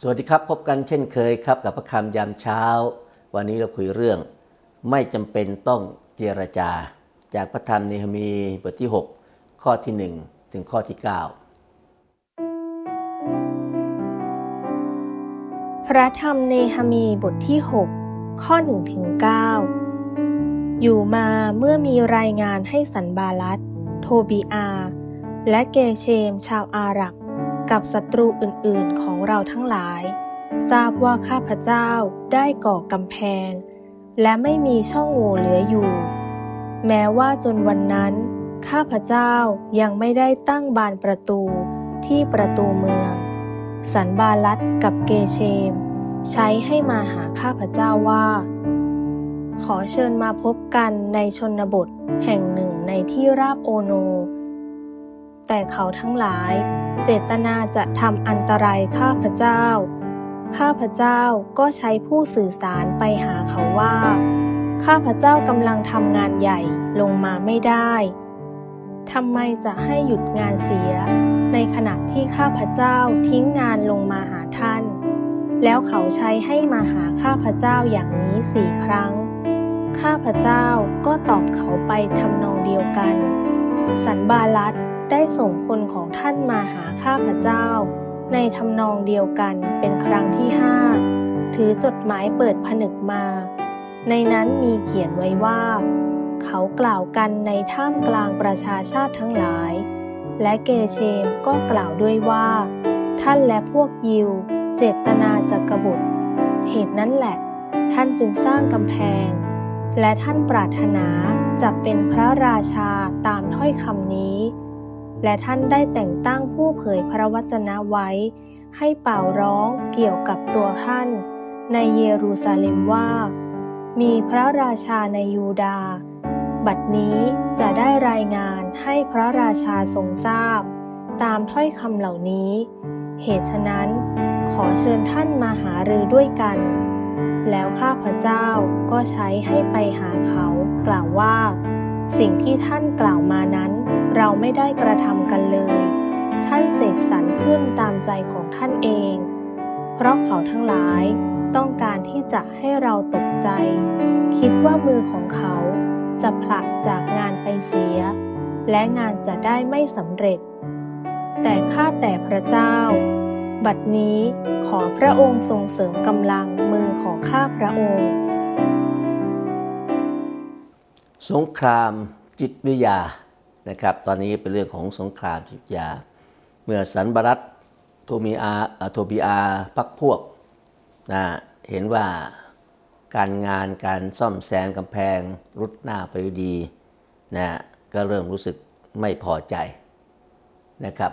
สวัสดีครับ พบกันเช่นเคยครับกับพระคำยามเช้า วันนี้เราคุยเรื่อง ไม่จำเป็นต้องเจรจา จากพระธรรมเนหมีบทที่ 6 ข้อที่ 1 ถึงข้อที่ 9 พระธรรมเนหมีบทที่ 6 ข้อ1ถึง9อยู่มาเมื่อมีรายงานให้สันบาลัดโทบีอา และเกเชมชาวอาหรับ กับศัตรูอื่นๆของเราทั้งหลาย ทราบว่าข้าพเจ้าได้ก่อกำแพง และไม่มีช่องโหว่เหลืออยู่ แม้ว่าจนวันนั้น ข้าพเจ้ายังไม่ได้ตั้งบานประตูที่ประตูเมือง สันบาลัดกับเกเชม ใช้ให้มาหาข้าพเจ้าว่า ขอเชิญมาพบกันในชนบทแห่งหนึ่งในที่ราบโอโน แต่เขาทั้งหลาย เจตนาจะทำอันตรายข้าพเจ้า ข้าพเจ้าก็ใช้ผู้สื่อสารไปหาเขาว่า ข้าพเจ้ากำลังทำงานใหญ่ลงมาไม่ได้ทำไมจะให้หยุดงานเสีย ในขณะที่ข้าพเจ้าทิ้งงานลงมาหาท่าน แล้วเขาใช้ให้มาหาข้าพเจ้าอย่างนี้สี่ครั้ง ข้าพเจ้าก็ตอบเขาไปทำนองเดียวกัน สันบาลัด ได้ส่งคนของท่านมาหาข้าพเจ้า ในทำนองเดียวกันเป็นครั้งที่ห้าถือจดหมายเปิดผนึกมา ในนั้นมีเขียนไว้ว่า เขากล่าวกันในท่ามกลางประชาชาติทั้งหลาย และเกเชมก็กล่าวด้วยว่า ท่านและพวกยิว เจตนาจะกบฏเหตุนั้นแหละ ท่านจึงสร้างกำแพง และท่านปรารถนาจะเป็นพระราชาตามถ้อยคำนี้ และท่านได้แต่งตั้งผู้เผยพระวจนะไว้ ให้เป่าร้องเกี่ยวกับตัวท่าน ในเยรูซาเล็มว่า มีพระราชาในยูดาห์บัดนี้จะได้รายงานให้พระราชาทรงทราบ ตามถ้อยคำเหล่านี้ เหตุฉะนั้นขอเชิญท่านมาหารือด้วยกัน แล้วข้าพเจ้าก็ใช้ให้ไปหาเขา กล่าวว่า สิ่งที่ท่านกล่าวมานั้น เราไม่ได้กระทำกันเลย ท่านเสกสรรขึ้นตามใจของท่านเอง เพราะเขาทั้งหลายต้องการที่จะให้เราตกใจ คิดว่ามือของเขาจะผลักจากงานไปเสีย และงานจะได้ไม่สำเร็จ แต่ข้าแต่พระเจ้า บัดนี้ขอพระองค์ทรงเสริมกำลังมือของข้าพระองค์ สงครามจิตวิทยา นะครับ ตอนนี้เป็นเรื่องของสงครามจิตยา เมื่อสันบรัตโทมีอาโทบีอาพักพวกนะเห็นว่าการงานการซ่อมแซมกำแพงรุดหน้าไปดีนะก็เริ่มรู้สึกไม่พอใจนะครับ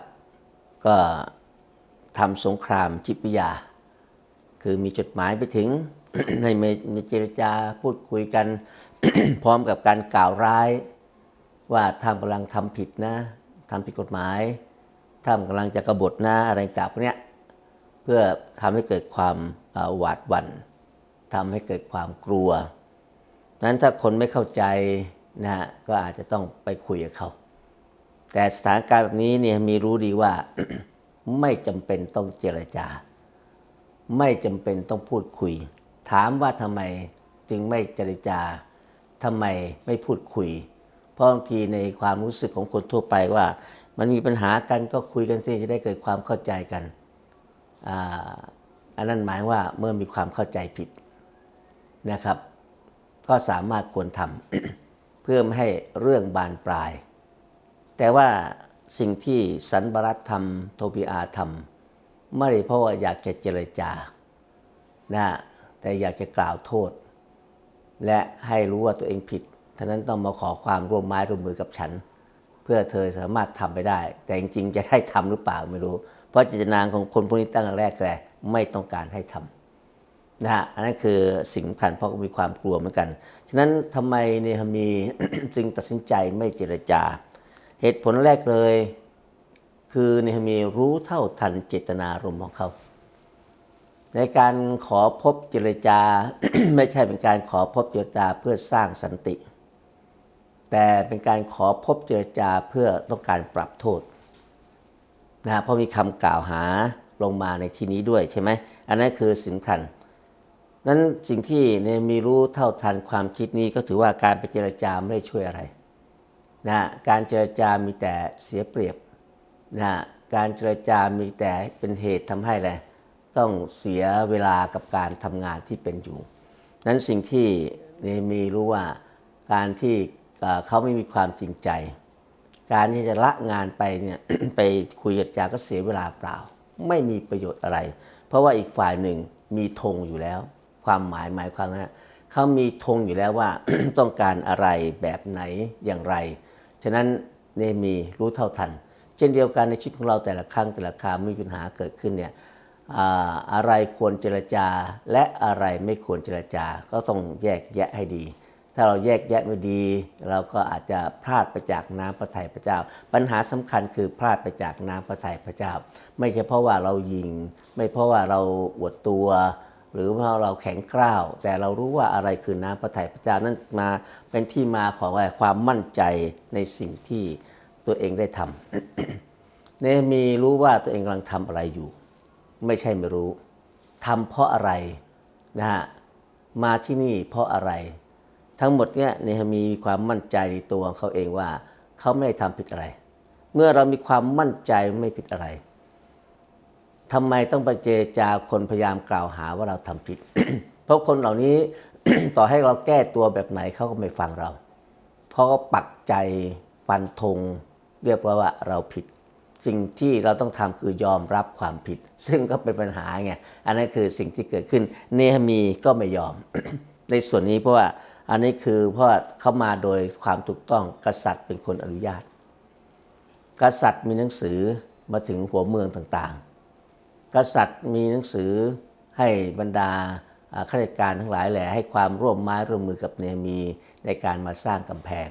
ก็ทำสงครามจิตวิทยา คือมีจดหมายไปถึงในเมในเจรจาพูดคุยกัน พร้อมกับการกล่าวร้าย ว่าท่านกำลังทำผิดนะทำผิดกฎหมายท่านกำลังจะกบฏนะอะไรต่างพวกเนี้ยเพื่อทำให้เกิดความหวาดหวั่นทำให้เกิดความกลัวนั้นถ้าคนไม่เข้าใจนะฮะก็อาจจะต้องไปคุยกับเขา แต่สถานการณ์แบบนี้เนี่ยมีรู้ดีว่าไม่จำเป็นต้องเจรจา ไม่จำเป็นต้องพูดคุย ถามว่าทำไมจึงไม่เจรจาทำไมไม่พูดคุย เพราะบางทีในความรู้สึกของคนทั่วไปว่า มันมีปัญหากันก็คุยกันสิจะได้เกิดความเข้าใจกันอันนั้นหมายว่าเมื่อมีความเข้าใจผิดนะครับ ก็สามารถควรทำเพื่อไม่ให้เรื่องบานปลาย แต่ว่าสิ่งที่สันบรัตทำโทบีอาทำไม่ได้เพราะว่าอยากจะเจรจานะแต่อยากจะกล่าวโทษ และให้รู้ว่าตัวเองผิด ท่านั้นต้องมาขอความร่วมไม้ร่วมมือกับฉัน เพื่อเธอสามารถทำไปได้ แต่จริงๆจะได้ทำหรือเปล่าไม่รู้ เพราะเจตนาของคนพวกนี้ตั้งแต่แรกแต่ไม่ต้องการให้ทำนะฮะอันนั้นคือสิ่งสำคัญเพราะมีความกลัวเหมือนกันฉะนั้นทำไมเนหะมีจึงตัดสินใจไม่เจรจา เหตุผลแรกเลย คือเนหะมีรู้เท่าทันเจตนารมณ์ของเขา ในการขอพบเจรจาไม่ใช่เป็นการขอพบเจรจาเพื่อสร้างสันติ แต่เป็นการขอพบเจรจาเพื่อต้องการปรับโทษนะเพราะมีคำกล่าวหาลงมาในที่นี้ด้วยใช่ไหมอันนั้นคือสำคัญนั้นสิ่งที่เนมีรู้เท่าทันความคิดนี้ก็ถือว่าการไปเจรจาไม่ได้ช่วยอะไรนะการเจรจามีแต่เสียเปรียบนะการเจรจามีแต่เป็นเหตุทำให้อะไรต้องเสียเวลากับการทำงานที่เป็นอยู่ นั้นสิ่งที่เนมีรู้ว่าการที่ เขาไม่มีความจริงใจ การที่จะละงานไปเนี่ยไปคุยเจรจาก็เสียเวลาเปล่า ไม่มีประโยชน์อะไร เพราะว่าอีกฝ่ายหนึ่งมีธงอยู่แล้ว ความหมายหมายความว่าเขามีธงอยู่แล้วว่าต้องการอะไรแบบไหนอย่างไร ฉะนั้นเนมีรู้เท่าทัน เช่นเดียวกันในชีวิตของเราแต่ละครั้งแต่ละคราวมีปัญหาเกิดขึ้นเนี่ยอะไรควรเจรจาและอะไรไม่ควรเจรจาก็ต้องแยกแยะให้ดี ถ้าเราแยกแยะไม่ดี เราก็อาจจะพลาดไปจากน้ำพระทัยพระเจ้า ปัญหาสำคัญคือพลาดไปจากน้ำพระทัยพระเจ้า ไม่ใช่เพราะว่าเรายิง ไม่เพราะว่าเราอวดตัว หรือว่าเราแข็งกร้าว แต่เรารู้ว่าอะไรคือน้ำพระทัยพระเจ้านั่นมาเป็นที่มาของความมั่นใจในสิ่งที่ตัวเองได้ทำเนมีรู้ว่าตัวเองกำลังทำอะไรอยู่ ไม่ใช่ไม่รู้ทำเพราะอะไรนะฮะมาที่นี่เพราะอะไร ทั้งหมดเนี่ยเนหมีมีความมั่นใจในตัวของเขาเองว่า เขาไม่ได้ทำผิดอะไร เมื่อเรามีความมั่นใจไม่ผิดอะไรทำไมต้องไปเจรจาคนพยายามกล่าวหาว่าเราทำผิด เพราะคนเหล่านี้ต่อให้เราแก้ตัวแบบไหนเขาก็ไม่ฟังเรา เพราะเขาปักใจฟันธงเรียกว่าว่าเราผิด สิ่งที่เราต้องทำคือยอมรับความผิด ซึ่งก็เป็นปัญหาไง อันนั้นคือสิ่งที่เกิดขึ้น เนหมีก็ไม่ยอม ในส่วนนี้เพราะว่า อันนี้คือเพราะเขามาโดยความถูกต้องกษัตริย์เป็นคนอนุญาต กษัตริย์มีหนังสือมาถึงหัวเมืองต่างๆ กษัตริย์มีหนังสือให้บรรดาอ่าข้าราชการทั้งหลายแหละให้ความร่วมไม้ร่วมมือกับเนมีในการมาสร้างกำแพง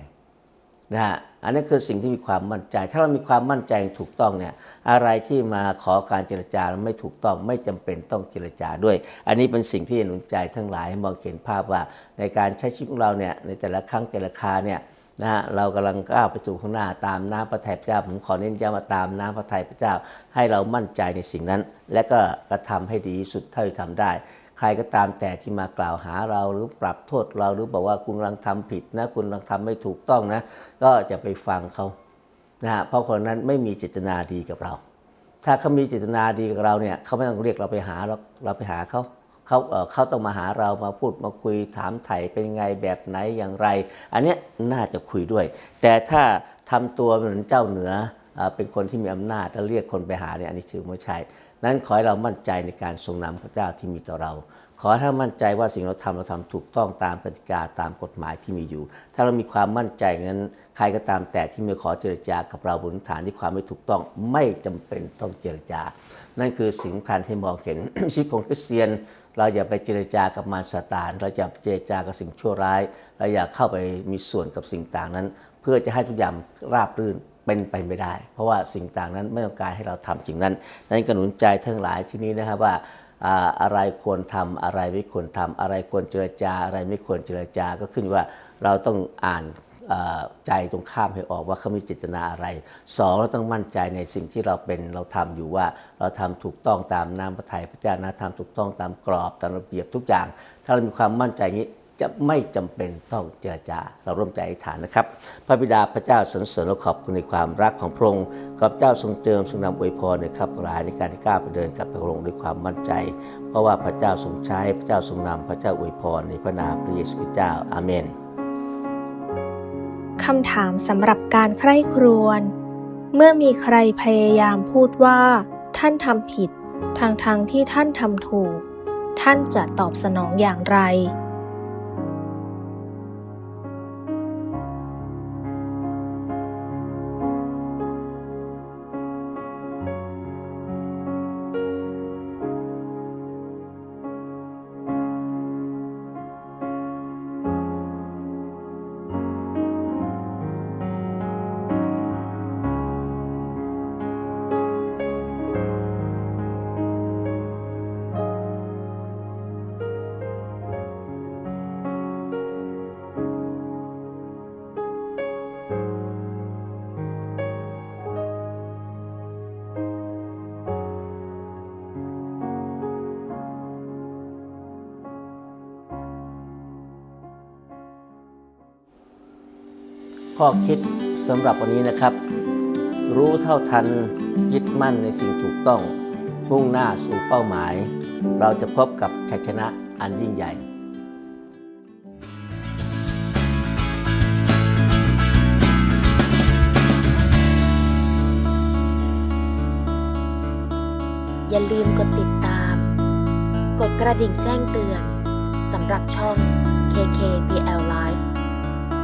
นะฮะอันนี้คือสิ่งที่มีความมั่นใจ ถ้าเรามีความมั่นใจถูกต้องเนี่ยอะไรที่มาขอการเจรจาไม่ถูกต้องไม่จำเป็นต้องเจรจาด้วย อันนี้เป็นสิ่งที่หนุนใจทั้งหลายให้มองเห็นภาพว่าในการใช้ชีวิตของเราเนี่ยในแต่ละครั้งแต่ละคาเนี่ยนะฮะเรากำลังก้าวไปสู่ข้างหน้าตามน้ำพระทัยพระเจ้า ผมขอเน้นย้ำว่าตามน้ำพระทัยพระเจ้า ให้เรามั่นใจในสิ่งนั้น และก็กระทำให้ดีที่สุดเท่าที่ทำได้ ใครก็ตามแต่ที่มากล่าวหาเราหรือปรับโทษเราหรือบอกว่าคุณกำลังทำผิดนะคุณกำลังทำไม่ถูกต้องนะ ก็จะไปฟังเขานะฮะเพราะคนนั้นไม่มีเจตนาดีกับเรา ถ้าเขามีเจตนาดีกับเราเนี่ยเขาไม่ต้องเรียกเราไปหาเราเราไปหาเขาเขาเออเขาต้องมาหาเรามาพูดมาคุยถามไถ่เป็นไงแบบไหนอย่างไร อันเนี้ยน่าจะคุยด้วย แต่ถ้าทำตัวเหมือนเจ้าเหนือเป็นคนที่มีอำนาจแล้วเรียกคนไปหาเนี่ยอันนี้ถือไม่ใช่ นั้นขอให้เรามั่นใจในการทรงนำพระเจ้าที่มีต่อเรา ขอให้ามั่นใจว่าสิ่งเราทำเราทำถูกต้องตามกติกาตามกฎหมายที่มีอยู่ ถ้าเรามีความมั่นใจนั้น ใครก็ตามแต่ที่มาขอเจรจากับเราบนฐานที่ความไม่ถูกต้องไม่จำเป็นต้องเจรจา นั่นคือสิ่งสำคัญที่มองเห็นชีวิตของคริสเตียน เราอย่าไปเจรจากับมารซาตาน เราอย่าเจรจากับสิ่งชั่วร้าย เราอย่าเข้าไปมีส่วนกับสิ่งต่างนั้น เพื่อจะให้ทุกอย่างราบรื่น เป็นไปไม่ได้ เพราะว่าสิ่งต่างนั้นไม่ต้องการให้เราทำสิ่งนั้น นั้นกหนุนใจทั้งหลายที่นี้นะครับว่าอะไรควรทำอะไรไม่ควรทำอะไรควรเจรจาอะไรไม่ควรเจรจาก็ขึ้นว่าเราต้องอ่านใจตรงข้ามให้ออกว่าเขามีเจตนาอะไรสองเราต้องมั่นใจในสิ่งที่เราเป็นเราทำอยู่ว่าเราทำถูกต้องตามน้ำพระทัยพระเจ้านะทำถูกต้องตามกรอบตามระเบียบทุกอย่าง ถ้าเรามีความมั่นใจนี้ จะไม่จำเป็นต้องเจรจา เราร่วมใจอธิษฐานนะครับ พระบิดาพระเจ้าสรรเสริญและขอบคุณในความรักของพระองค์ขอบเจ้าทรงเจิมทรงนำอวยพรในครับหลายในการที่ก้าไปเดินกับพระองค์ด้วยความมั่นใจ เพราะว่าพระเจ้าทรงใช้พระเจ้าทรงนำพระเจ้าอวยพรในพระนามพระเยซูคริสต์เจ้าอาเมนคำถามสำหรับการใคร่ครวญเมื่อมีใครพยายามพูดว่า ท่านทำผิดทางทางที่ท่านทำถูก ท่านจะตอบสนองอย่างไร ข้อคิดสำหรับวันนี้นะครับ รู้เท่าทันยึดมั่นในสิ่งถูกต้องมุ่งหน้าสู่เป้าหมาย เราจะพบกับชัยชนะอันยิ่งใหญ่อย่าลืมกดติดตาม กดกระดิ่งแจ้งเตือนสำหรับช่อง KKBL Live